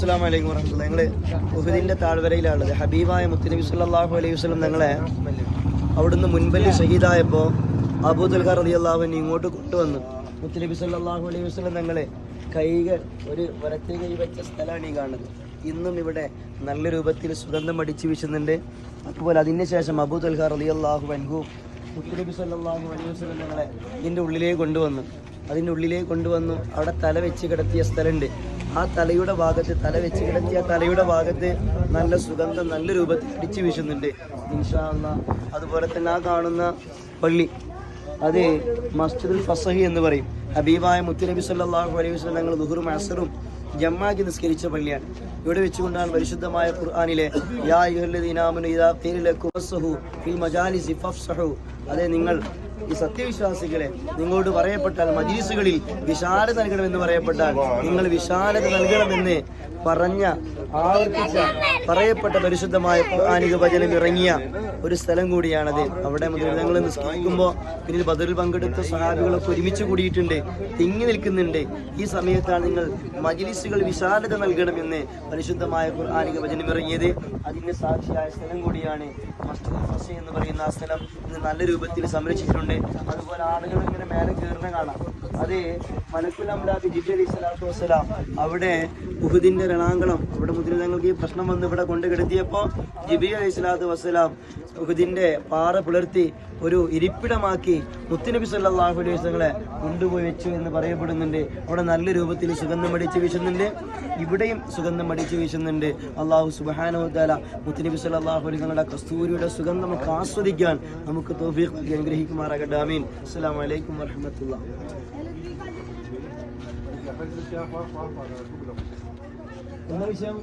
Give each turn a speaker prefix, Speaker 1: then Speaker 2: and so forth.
Speaker 1: അസ്സാം വലൈക്കും വറഹമുല്ല ഞങ്ങൾ ഉഹുദിന്റെ താഴ്വരയിലാണുള്ളത്. ഹബീബായ മുത്തനബി സല്ലല്ലാഹു അലൈഹി വസ്ലം ഞങ്ങളെ അവിടുന്ന് മുൻപല്ലി ഷഹീദായപ്പോൾ അബൂദുൽ അലി അള്ളാഹുവിനെ ഇങ്ങോട്ട് കൊണ്ടുവന്നു മുത്തനബി സല്ലല്ലാഹു അലൈഹി വസ്ലം ഞങ്ങളെ കൈകൾ ഒരു വലത്തെ കൈ വെച്ച സ്ഥലമാണ് ഈ കാണുന്നത്. ഇന്നും ഇവിടെ നല്ല രൂപത്തിൽ സുഗന്ധം അടിച്ചു വീശുന്നുണ്ട്. അതുപോലെ അതിന് ശേഷം അബൂദൽഖാർ അലി അള്ളാഹു അൻഹു മുത്തനബി സല്ലാഹു അലൈഹി വസ്ലം ഞങ്ങളെ ഇതിന്റെ ഉള്ളിലേക്ക് കൊണ്ടുവന്നു. അതിന്റെ ഉള്ളിലേക്ക് കൊണ്ടുവന്നു. അവിടെ തല വെച്ച് കിടത്തിയ സ്ഥലമുണ്ട്. ആ തലയുടെ ഭാഗത്ത് തല വെച്ച് കിടത്തിയ തലയുടെ ഭാഗത്ത് നല്ല സുഗന്ധം നല്ല രൂപത്തിൽ അടിച്ചു വീശുന്നുണ്ട്. ഇൻഷാ അല്ലാ അതുപോലെ തന്നെ ആ കാണുന്ന പള്ളി അത് മസ്ജിദുൽ ഫസഹി എന്ന് പറയും. ഹബീബായ മുത്തുനബി സല്ലാഹു അലൈഹി വസ്ലം ഞങ്ങൾ ദുഹറും അസറും ജമ്മാക്കി നിസ്കരിച്ച പള്ളിയാണ്. ഇവിടെ വെച്ചുകൊണ്ടാണ് പരിശുദ്ധമായ ഖുർആാനിലെ യാ അയ്യുഹല്ലദീന ആമനു ഇദാ ഖീല ഫിൽ മജാലിസി ഫഫ്സഹു. അതെ നിങ്ങൾ ഈ സത്യവിശ്വാസികളെ നിങ്ങളോട് പറയപ്പെട്ടാൽ മജീസുകളിൽ വിശാലത നൽകണമെന്ന് പറയപ്പെട്ടാൽ നിങ്ങൾ വിശാലത നൽകണമെന്ന് പറഞ്ഞ ആവർത്തിച്ച പറയപ്പെട്ട പരിശുദ്ധമായ പൗരാണിക വചനം ഇറങ്ങിയ ഒരു സ്ഥലം കൂടിയാണത്. അവിടെ ഞങ്ങൾ നിസ്കരിക്കുമ്പോൾ പിന്നിൽ ബദറിൽ പങ്കെടുത്ത സഹാബികളൊക്കെ ഒരുമിച്ച് കൂടിയിട്ടുണ്ട് തിങ്ങി നിൽക്കുന്നുണ്ട്. ഈ സമയത്താണ് നിങ്ങൾ മജിലിസുകൾ വിശാലത നൽകണമെന്ന് പരിശുദ്ധമായ ഖുർആാനിക വചനം ഇറങ്ങിയത്. അതിന് സാക്ഷിയായ സ്ഥലം കൂടിയാണ് മസ്ജിദുൽ ഫസി എന്ന് പറയുന്ന ആ സ്ഥലം ഇന്ന് നല്ല രൂപത്തിൽ സംരക്ഷിച്ചിട്ടുണ്ട്. അതുപോലെ ആളുകൾ മേലെ കയറുന്ന കാണാം. അത് മലക്കുൽ അംലാദ് ജിബി അലൈഹി സ്വലാത്തു വസ്സലാം അവിടെ ഉഹുദിന്റെ രണാങ്കണം ഇവിടെ മുദ്രിതങ്ങൾക്ക് ഈ പ്രശ്നം വന്ന് ഇവിടെ കൊണ്ട് കിടത്തിയപ്പോൾ ജിബി അലൈഹി സ്വലാത്തു വസ്സലാം ഉഹുദിന്റെ പാറ പുലർത്തി ഒരു ഇരിപ്പിടമാക്കി മുത്തുനബി സല്ലാഹു അലൈഹി കൊണ്ടുപോയി വെച്ചു എന്ന് പറയപ്പെടുന്നുണ്ട്. അവിടെ നല്ല രൂപത്തിൽ സുഗന്ധം അടിച്ച് വീശുന്നുണ്ട്. ഇവിടെയും സുഗന്ധം അടിച്ച് വീശുന്നുണ്ട്. അള്ളാഹു സുബാനോദ്ദാല മുത്തുനബി സല്ലല്ലാഹു അലൈഹി തങ്ങളുടെ കസ്തൂരിയുടെ സുഗന്ധം നമുക്ക് ആസ്വദിക്കാൻ നമുക്ക് തൗഫീഖ് അനുഗ്രഹിക്കുമാറാകട്ടെ. അമീൻ അസ്സലാമു അലൈക്കും ورحمة الله. وهشام